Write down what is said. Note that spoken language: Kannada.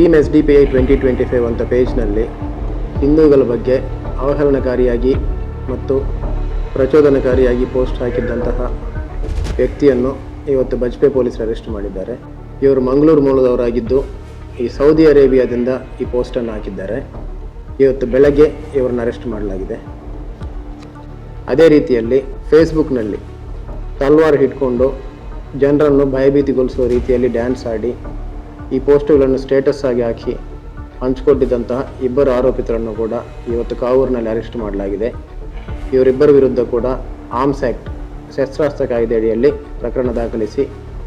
Team S D P I twenty twenty five ಅಂತ ಪೇಜ್ನಲ್ಲಿ ಹಿಂದೂಗಳ ಬಗ್ಗೆ ಅವಹೇಳನಕಾರಿಯಾಗಿ ಮತ್ತು ಪ್ರಚೋದನಕಾರಿಯಾಗಿ ಪೋಸ್ಟ್ ಹಾಕಿದ್ದಂತಹ ವ್ಯಕ್ತಿಯನ್ನು ಇವತ್ತು ಬಜ್ಪೆ ಪೊಲೀಸರು ಅರೆಸ್ಟ್ ಮಾಡಿದ್ದಾರೆ. ಇವರು ಮಂಗಳೂರು ಮೂಲದವರಾಗಿದ್ದು ಈ ಸೌದಿ ಅರೇಬಿಯಾದಿಂದ ಈ ಪೋಸ್ಟನ್ನು ಹಾಕಿದ್ದಾರೆ. ಇವತ್ತು ಬೆಳಗ್ಗೆ ಇವರನ್ನು ಅರೆಸ್ಟ್ ಮಾಡಲಾಗಿದೆ. ಅದೇ ರೀತಿಯಲ್ಲಿ ಫೇಸ್ಬುಕ್ನಲ್ಲಿ ತಲ್ವಾರ್ ಹಿಡ್ಕೊಂಡು ಜನರನ್ನು ಭಯಭೀತಿಗೊಳಿಸುವ ರೀತಿಯಲ್ಲಿ ಡ್ಯಾನ್ಸ್ ಆಡಿ ಈ ಪೋಸ್ಟ್ಗಳನ್ನು ಸ್ಟೇಟಸ್ ಆಗಿ ಹಾಕಿ ಹಂಚಿಕೊಂಡಿದ್ದಂತಹ ಇಬ್ಬರು ಆರೋಪಿತರನ್ನು ಕೂಡ ಇವತ್ತು ಕಾವೂರಿನಲ್ಲಿ ಅರೆಸ್ಟ್ ಮಾಡಲಾಗಿದೆ. ಇವರಿಬ್ಬರ ವಿರುದ್ಧ ಕೂಡ ಆರ್ಮ್ಸ್ ಆ್ಯಕ್ಟ್ ಶಸ್ತ್ರಾಸ್ತ್ರ ಕಾಯ್ದೆಯಡಿಯಲ್ಲಿ ಪ್ರಕರಣ ದಾಖಲಿಸಿ